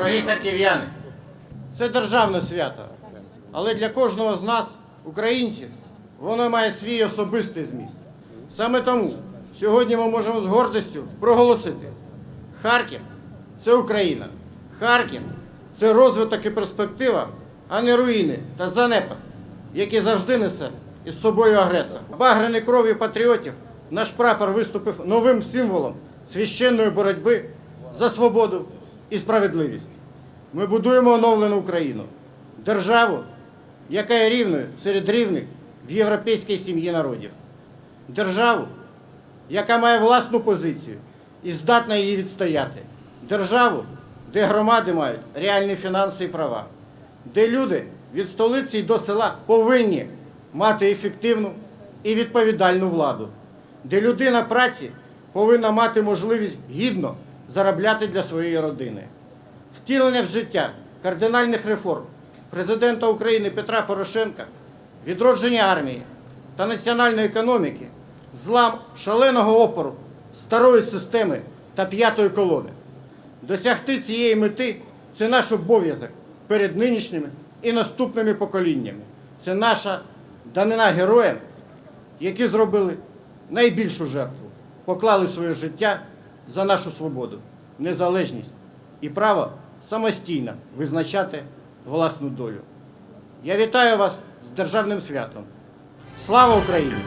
Дорогі харків'яни, це державне свято, але для кожного з нас, українців, воно має свій особистий зміст. Саме тому сьогодні ми можемо з гордістю проголосити: Харків це Україна. Харків це розвиток і перспектива, а не руїни та занепад, які завжди несе із собою агресор. Багряний кров'ю патріотів наш прапор виступив новим символом священної боротьби за свободу і справедливість. Ми будуємо оновлену Україну, державу, яка є рівною серед рівних в європейській сім'ї народів. Державу, яка має власну позицію і здатна її відстояти. Державу, де громади мають реальні фінанси і права, де люди від столиці до села повинні мати ефективну і відповідальну владу, де людина праці повинна мати можливість гідно заробляти для своєї родини. Втілення в життя кардинальних реформ президента України Петра Порошенка, відродження армії та національної економіки, злам шаленого опору старої системи та п'ятої колони. Досягти цієї мети це наш обов'язок перед нинішніми і наступними поколіннями. Це наша данина героям, які зробили найбільшу жертву, поклали своє життя за нашу свободу, незалежність і право самостійно визначати власну долю. Я вітаю вас з державним святом. Слава Україні!